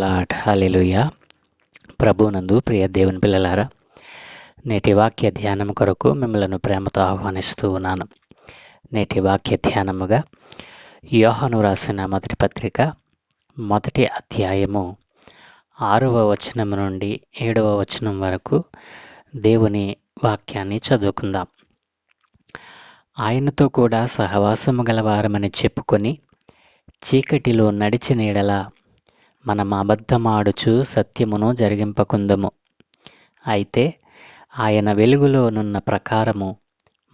Lot hallelujah ప్రభునందు ప్రియ దేవుని పిల్లలారా నేటి వాక్య ధ్యానం కొరకు మిమ్మలను ప్రేమతో ఆహ్వానిస్తూ ఉన్నాను. నేటి వాక్య ధ్యానముగా యోహాను రాసిన మొదటి పత్రిక మొదటి అధ్యాయము ఆరవ వచనం నుండి ఏడవ వచనం వరకు దేవుని వాక్యాన్ని చదువుకుందాం. ఆయనతో కూడా సహవాసము గలవారమని చెప్పుకొని చీకటిలో నడిచిన ఎడల మనం అబద్ధమాడుచు సత్యమును జరిగింపకుందము. అయితే ఆయన వెలుగులోనున్న ప్రకారము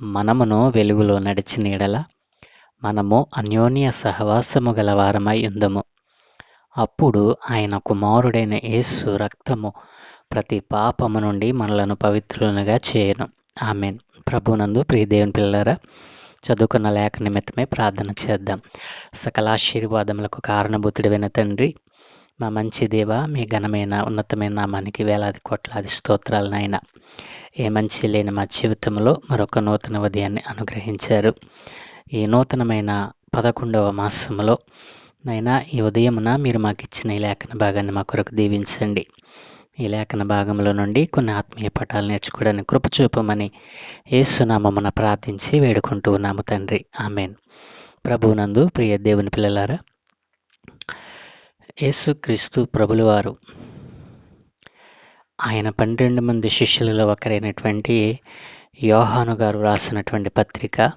మనమును వెలుగులో నడిచిన ఎడల మనము అన్యోన్య సహవాసము గలవారమై ఉందము. అప్పుడు ఆయన కుమారుడైన యేసు రక్తము ప్రతి పాపము నుండి మనలను పవిత్రులుగా చేయను. ఆమెన్. ప్రభునందు ప్రియదేవుని పిల్లరా చదువుకున్న లేఖ నిమిత్తమే ప్రార్థన చేద్దాం. సకలాశీర్వాదములకు కారణభూతుడైన తండ్రి మా మంచి దేవ మీ ఘనమైన ఉన్నతమైన నామానికి వేలాది కోట్లాది స్తోత్రాలు నాయన. ఏ మంచి లేని మా జీవితంలో మరొక నూతన ఉదయాన్ని అనుగ్రహించారు. ఈ నూతనమైన పదకొండవ మాసంలో నైనా ఈ ఉదయమున మీరు మాకు ఇచ్చిన ఈ లేఖన భాగాన్ని మా కొరకు దీవించండి. ఈ లేఖన భాగంలో నుండి కొన్ని ఆత్మీయ పటాలు నేర్చుకోవడానికి కృప చూపమని ఏసునామమున ప్రార్థించి వేడుకుంటూ ఉన్నాము తండ్రి. ఆమెన్. ప్రభువునందు ప్రియ దేవుని పిల్లలారా యేసుక్రీస్తు ప్రభులవారు. ఆయన పన్నెండు మంది శిష్యులలో ఒకరైనటువంటి యోహాను గారు రాసినటువంటి పత్రిక.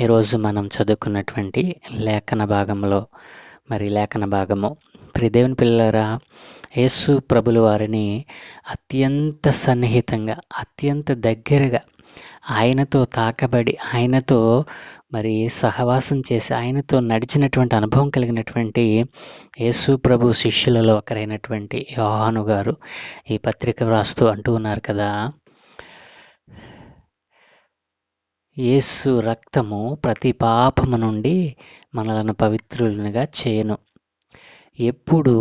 ఈరోజు మనం చదువుకున్నటువంటి లేఖన భాగంలో మరి లేఖన భాగము. ప్రియ పిల్లరా యేసు ప్రభుల వారిని అత్యంత సన్నిహితంగా అత్యంత దగ్గరగా ఆయనతో తాకబడి ఆయనతో మరి సహవాసం చేసి ఆయనతో నడిచినటువంటి అనుభవం కలిగినటువంటి యేసు ప్రభు శిష్యులలో ఒకరైనటువంటి యోహాను గారు ఈ పత్రిక వ్రాస్తూ అంటూ ఉన్నారు కదా. యేసు రక్తము ప్రతి పాపము నుండి మనలను పవిత్రులుగా చేయను. ఎప్పుడు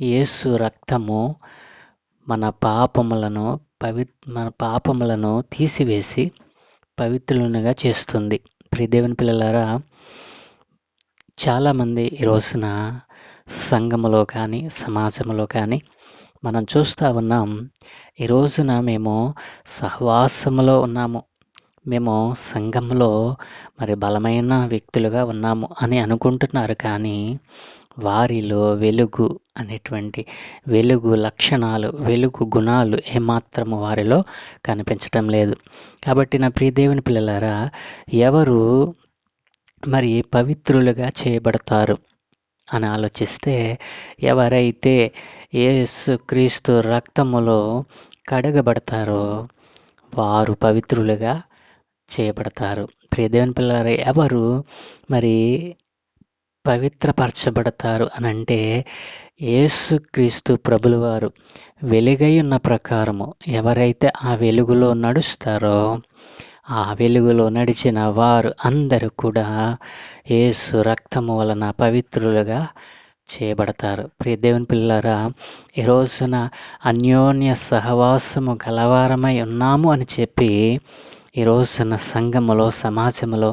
యేసు రక్తము మన పాపములను పవి మన పాపములను తీసివేసి పవిత్రులుగా చేస్తుంది. ప్రియదేవుని పిల్లలారా చాలామంది ఈ రోజున సంఘములో కానీ సమాజంలో కానీ మనం చూస్తూ ఉన్నాం ఈ రోజున మేము సహవాసములో ఉన్నాము. మేము సంఘంలో మరి బలమైన వ్యక్తులుగా ఉన్నాము అని అనుకుంటున్నారు కానీ వారిలో వెలుగు అనేటువంటి వెలుగు లక్షణాలు వెలుగు గుణాలు ఏమాత్రము వారిలో కనిపించటం లేదు. కాబట్టి నా ప్రియదేవుని పిల్లలారా ఎవరు మరి పవిత్రులుగా చేయబడతారు అని ఆలోచిస్తే ఎవరైతే యేసు క్రీస్తు రక్తములో కడగబడతారో వారు పవిత్రులుగా చేయబడతారు. ప్రియదేవుని పిల్లలారా ఎవరు మరి పవిత్రపరచబడతారు అని అంటే యేసుక్రీస్తు ప్రభులవారు వెలుగై ఉన్న ప్రకారము ఎవరైతే ఆ వెలుగులో నడుస్తారో ఆ వెలుగులో నడిచిన వారు అందరూ కూడా యేసు రక్తము వలన పవిత్రులుగా చేయబడతారు. ప్రియ దేవుని పిల్లరా ఈ రోజున అన్యోన్య సహవాసము గలవారమై ఉన్నాము అని చెప్పి ఈ రోజున సంఘములో సమాజంలో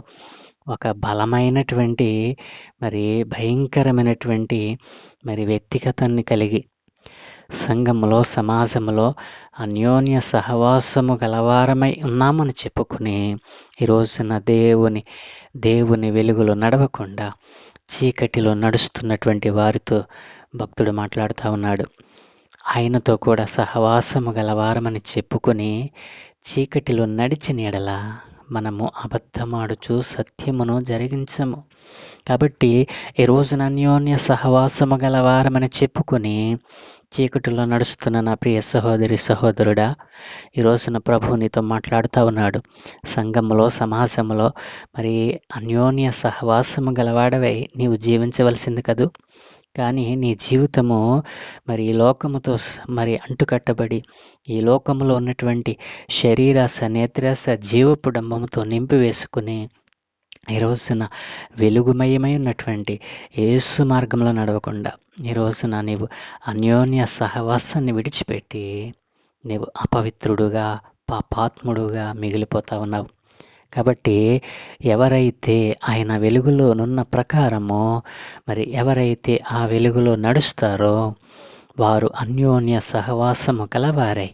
ఒక బలమైనటువంటి మరి భయంకరమైనటువంటి మరి వ్యక్తిగతాన్ని కలిగి సంఘములో సమాజంలో అన్యోన్య సహవాసము గలవారమై ఉన్నామని చెప్పుకుని ఈ రోజున దేవుని దేవుని వెలుగులో నడవకుండా చీకటిలో నడుస్తున్నటువంటి వారితో భక్తుడు మాట్లాడుతూ ఉన్నాడు. ఆయనతో కూడా సహవాసము గలవారమని చెప్పుకొని చీకటిలో నడిచిన ఎడల మనము అబద్ధమాడుచు సత్యమును జరిగించము. కాబట్టి ఈ రోజున అన్యోన్య సహవాసము గలవారమని చెప్పుకొని చీకటిలో నడుస్తున్న నా ప్రియ సహోదరి సహోదరుడా ఈ రోజున ప్రభు నీతో మాట్లాడుతూ ఉన్నాడు. సంఘములో సమాజంలో మరి అన్యోన్య సహవాసము గలవాడవై నీవు జీవించవలసింది కదూ? కానీ నీ జీవితము మరి ఈ లోకముతో మరి అంటుకట్టబడి ఈ లోకములో ఉన్నటువంటి శరీరాస నేత్రాస జీవపుడంబముతో నింపివేసుకుని ఈ రోజున వెలుగుమయమై ఉన్నటువంటి ఏసు మార్గంలో నడవకుండా ఈ రోజున నీవు అన్యోన్య సహవాసాన్ని విడిచిపెట్టి నీవు అపవిత్రుడుగా పాపాత్ముడుగా మిగిలిపోతా ఉన్నావు. కాబట్టి ఎవరైతే ఆయన వెలుగులోనున్న ప్రకారము మరి ఎవరైతే ఆ వెలుగులో నడుస్తారో వారు అన్యోన్య సహవాసము కలవారై.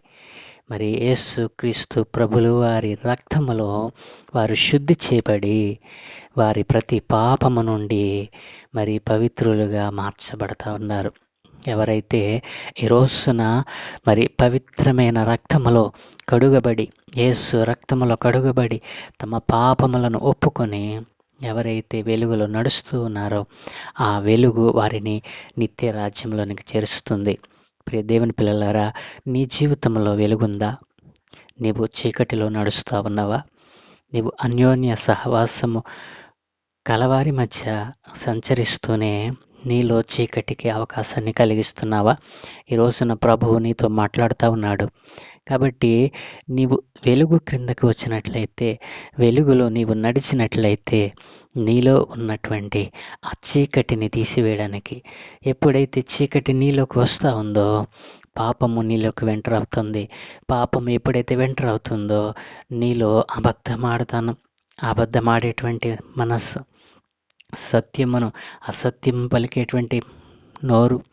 మరి యేసు క్రీస్తు ప్రభులు వారి రక్తములో వారు శుద్ధి చేపడి వారి ప్రతి పాపము నుండి మరి పవిత్రులుగా మార్చబడతా ఉన్నారు. ఎవరైతే ఈ రోజున మరి పవిత్రమైన రక్తములో కడుగబడి యేసు రక్తములో కడుగబడి తమ పాపములను ఒప్పుకొని ఎవరైతే వెలుగులో నడుస్తూ ఉన్నారో ఆ వెలుగు వారిని నిత్య రాజ్యంలోనికి చేరుస్తుంది. ప్రియ దేవుని పిల్లలారా నీ జీవితంలో వెలుగుందా? నీవు చీకటిలో నడుస్తూ ఉన్నావా? నీవు అన్యోన్య సహవాసము కలవారి మధ్య సంచరిస్తూనే నీలో చీకటికి అవకాశాన్ని కలిగిస్తున్నావా? ఈ రోజున ప్రభువు నీతో మాట్లాడుతూ ఉన్నాడు. కాబట్టి నీవు వెలుగు క్రిందకు వచ్చినట్లయితే వెలుగులో నీవు నడిచినట్లయితే నీలో ఉన్నటువంటి ఆ చీకటిని తీసివేయడానికి ఎప్పుడైతే చీకటి నీలోకి వస్తూ ఉందో పాపము నీలోకి వెంటర్ అవుతుంది పాపము ఎప్పుడైతే వెంటర్ అవుతుందో నీలో అబద్ధమాడతాను అబద్ధమాడేటువంటి మనస్సు సత్యమును అసత్యం పలికేటువంటి నోరు.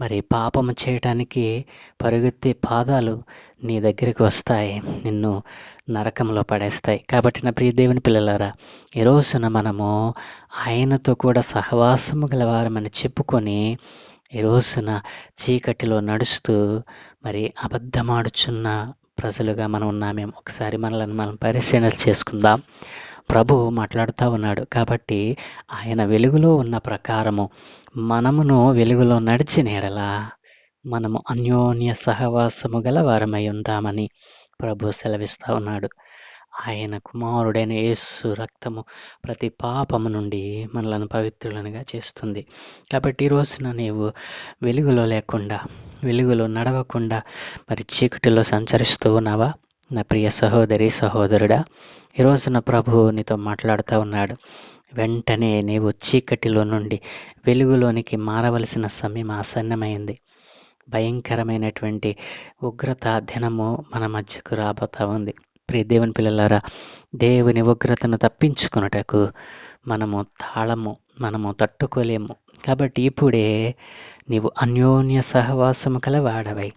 మరి పాపము చేయటానికి పరుగెత్తే పాదాలు నీ దగ్గరికి వస్తాయి. నిన్ను నరకంలో పడేస్తాయి. కాబట్టి నా ప్రియ దేవుని పిల్లలారా ఈ రోజున మనము ఆయనతో కూడా సహవాసము గలవారమని చెప్పుకొని ఈ రోజున చీకటిలో నడుస్తూ మరి అబద్ధమాడుచున్న ప్రజలుగా మనం ఉన్నామేమో. ఒకసారి మనల్ని మనం పరిశీలన చేసుకుందాం. ప్రభు మాట్లాడుతూ ఉన్నాడు. కాబట్టి ఆయన వెలుగులో ఉన్న ప్రకారము మనమును వెలుగులో నడిచిన ఎడలా మనము అన్యోన్య సహవాసము గల వారమై ఉంటామని ప్రభు సెలవిస్తూ ఉన్నాడు. ఆయన కుమారుడైన యేసు రక్తము ప్రతి పాపము నుండి మనలను పవిత్రులనుగా చేస్తుంది. కాబట్టి ఈ రోజున నీవు వెలుగులో లేకుండా వెలుగులో నడవకుండా మరి చీకటిలో సంచరిస్తూ ఉన్నావా? నా ప్రియ సహోదరి సహోదరుడా ఈ రోజున ప్రభువు నీతో మాట్లాడుతూ ఉన్నాడు. వెంటనే నీవు చీకటిలో నుండి వెలుగులోనికి మారవలసిన సమయం ఆసన్నమైంది. భయంకరమైనటువంటి ఉగ్రత దినము మన మధ్యకు రాబోతా ఉంది. ప్రియ దేవుని పిల్లలారా దేవుని ఉగ్రతను తప్పించుకున్నటకు మనము తాళము మనము తట్టుకోలేము. కాబట్టి ఇప్పుడే నీవు అన్యోన్య సహవాసము కలవాడవై.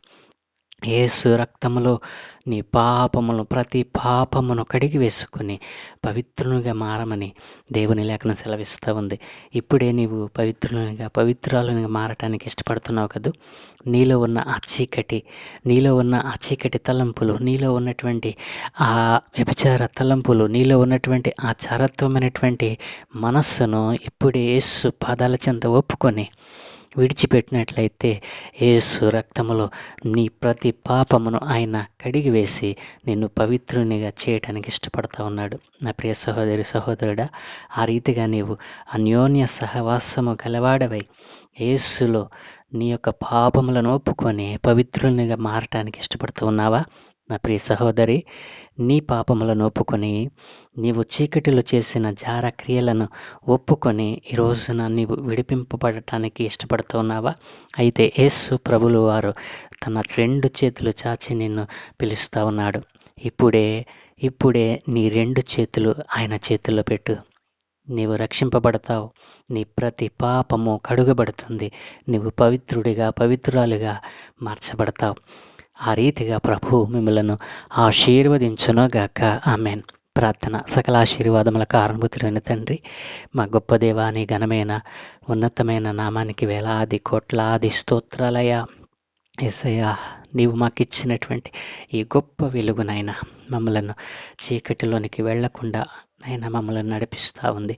యేసు రక్తములో నీ పాపమును ప్రతి పాపమును కడిగి వేసుకుని పవిత్రునిగా మారమని దేవుని లేఖనం సెలవిస్తూ ఉంది. ఇప్పుడే నీవు పవిత్రునిగా పవిత్రాలునిగా మారటానికి ఇష్టపడుతున్నావు కదూ? నీలో ఉన్న ఆ చీకటి నీలో ఉన్న ఆ చీకటి తలంపులు నీలో ఉన్నటువంటి ఆ వ్యభిచార తలంపులు నీలో ఉన్నటువంటి ఆ చారత్వమైనటువంటి మనస్సును ఇప్పుడే యేసు పాదాల చెంత ఒప్పుకొని విడిచిపెట్టినట్లయితే ఏసు రక్తములో నీ ప్రతి పాపమును ఆయన కడిగి వేసి నిన్ను పవిత్రునిగా చేయటానికి ఇష్టపడతా ఉన్నాడు. నా ప్రియ సహోదరి సహోదరుడా ఆ రీతిగా నీవు అన్యోన్య సహవాసము గలవాడవై ఏసులో నీ యొక్క పాపములను ఒప్పుకొని పవిత్రునిగా మారటానికి ఇష్టపడుతూ ఉన్నావా? నా ప్రియ సహోదరి నీ పాపములను ఒప్పుకొని నీవు చీకటిలో చేసిన జార క్రియలను ఒప్పుకొని ఈ రోజున నీవు విడిపింపబడటానికి ఇష్టపడుతున్నావా అయితే యేసు ప్రభులు వారు తన రెండు చేతులు చాచి నిన్ను పిలుస్తూ ఉన్నాడు. ఇప్పుడే ఇప్పుడే నీ రెండు చేతులు ఆయన చేతుల్లో పెట్టు. నీవు రక్షింపబడతావు. నీ ప్రతి పాపము కడుగబడుతుంది. నీవు పవిత్రుడిగా పవిత్రురాలుగా మార్చబడతావు. ఆ రీతిగా ప్రభు మిమ్మలను ఆశీర్వదించునుగాక ఆమెన్. ప్రార్థన సకల ఆశీర్వాదముల కారణభూతుడైన తండ్రి మా గొప్ప దేవాని ఘనమైన ఉన్నతమైన నామానికి వేలాది కోట్లాది స్తోత్రాలయ ఎసయ్యా నీవు మాకు ఇచ్చినటువంటి ఈ గొప్ప వెలుగునైనా మమ్మలను చీకటిలోనికి వెళ్ళకుండా ఆయన మమ్మల్ని నడిపిస్తూ ఉంది.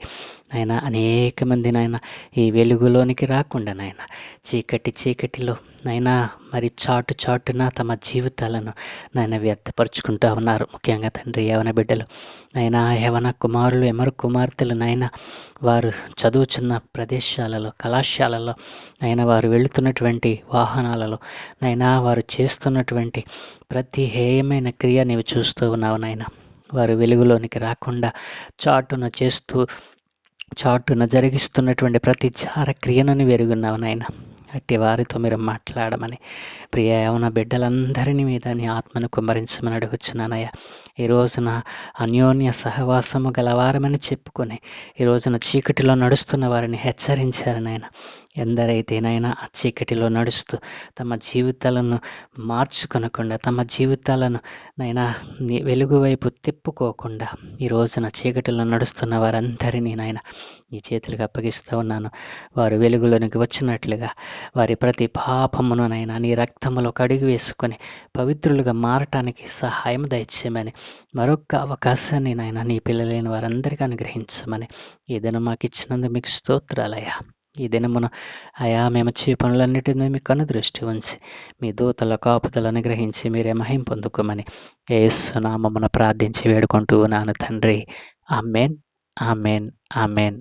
ఆయన అనేక మంది నాయన ఈ వెలుగులోనికి రాకుండా నాయన చీకటి చీకటిలో నైనా మరి చాటు చాటున తమ జీవితాలను నాయన వ్యర్థపరుచుకుంటూ ఉన్నారు. ముఖ్యంగా తండ్రి యవన బిడ్డలు ఆయన యవన కుమారులు ఎమరు కుమార్తెలు నాయన వారు చదువుచున్న ప్రదేశాలలో కళాశాలలో ఆయన వారు వెళుతున్నటువంటి వాహనాలలో నైనా వారు చేస్తున్నటువంటి ప్రతి హేయమైన క్రియ నీవు చూస్తూ ఉన్నావు నాయన. వారు వెలుగులోనికి రాకుండా చాటున చేస్తూ చాటున జరిగిస్తున్నటువంటి ప్రతి చార క్రియను వెరుగున్నావు నాయన. అట్టి వారితో మీరు మాట్లాడమని ప్రియ యవన బిడ్డలందరినీ మీద నీ ఆత్మను కుమ్మరించమని అడుగుచున్నానయ్య ఈ రోజున అన్యోన్య సహవాసము గలవారమని చెప్పుకొని ఈ రోజున చీకటిలో నడుస్తున్న వారిని హెచ్చరించారు నాయన. ఎందరైతేనైనా ఆ చీకటిలో నడుస్తూ తమ జీవితాలను మార్చుకొనకుండా తమ జీవితాలను నైనా నీ వెలుగు వైపు తిప్పుకోకుండా ఈ రోజున చీకటిలో నడుస్తున్న వారందరినీ నాయన నీ చేతులకు అప్పగిస్తూ ఉన్నాను. వారు వెలుగులోనికి వచ్చినట్లుగా వారి ప్రతి పాపమునైనా నీ రక్తములో కడిగి వేసుకొని పవిత్రులుగా మారటానికి సహాయం దయచేయమని మరొక అవకాశాన్ని నాయన నీ పిల్లలైన వారందరికీ అనుగ్రహించమని ఏదైనా మాకు ఇచ్చినందుకు మీకు స్తోత్రాలయ్యా. ఈ దినమున అయా మేము చే పనులన్నిటిని మీకు అనుదృష్టి ఉంచి మీ దూతల కాపుదలు అనుగ్రహించి మీరే మహిం పొందుకోమని ఏసునామమున ప్రార్థించి వేడుకుంటూ నాను తండ్రి. ఆమెన్. ఆమెన్. ఆమెన్.